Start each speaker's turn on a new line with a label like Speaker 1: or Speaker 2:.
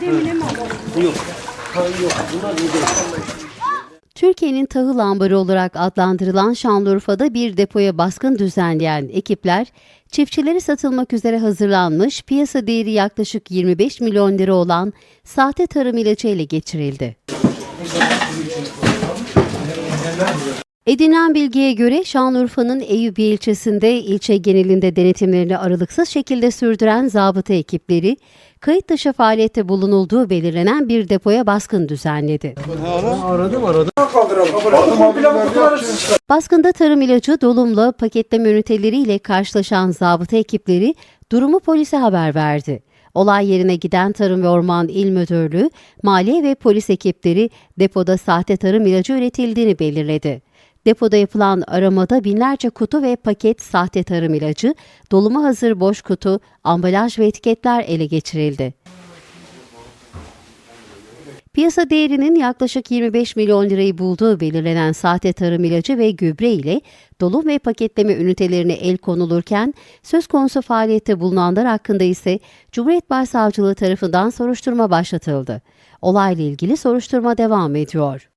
Speaker 1: Yok. Yok. Bunlar değil.
Speaker 2: Türkiye'nin tahıl ambarı olarak adlandırılan Şanlıurfa'da bir depoya baskın düzenleyen ekipler, çiftçileri satılmak üzere hazırlanmış, piyasa değeri yaklaşık 25 milyon lira olan sahte tarım ilacı ele geçirildi. Edinilen bilgiye göre Şanlıurfa'nın Eyüpiye ilçesinde ilçe genelinde denetimlerini aralıksız şekilde sürdüren zabıta ekipleri, kayıt dışı faaliyette bulunulduğu belirlenen bir depoya baskın düzenledi. Baskında tarım ilacı dolumla paketleme üniteleriyle karşılaşan zabıta ekipleri durumu polise haber verdi. Olay yerine giden Tarım ve Orman İl Müdürlüğü, maliye ve polis ekipleri depoda sahte tarım ilacı üretildiğini belirledi. Depoda yapılan aramada binlerce kutu ve paket sahte tarım ilacı, doluma hazır boş kutu, ambalaj ve etiketler ele geçirildi. Piyasa değerinin yaklaşık 25 milyon lirayı bulduğu belirlenen sahte tarım ilacı ve gübre ile dolum ve paketleme ünitelerine el konulurken söz konusu faaliyette bulunanlar hakkında ise Cumhuriyet Başsavcılığı tarafından soruşturma başlatıldı. Olayla ilgili soruşturma devam ediyor.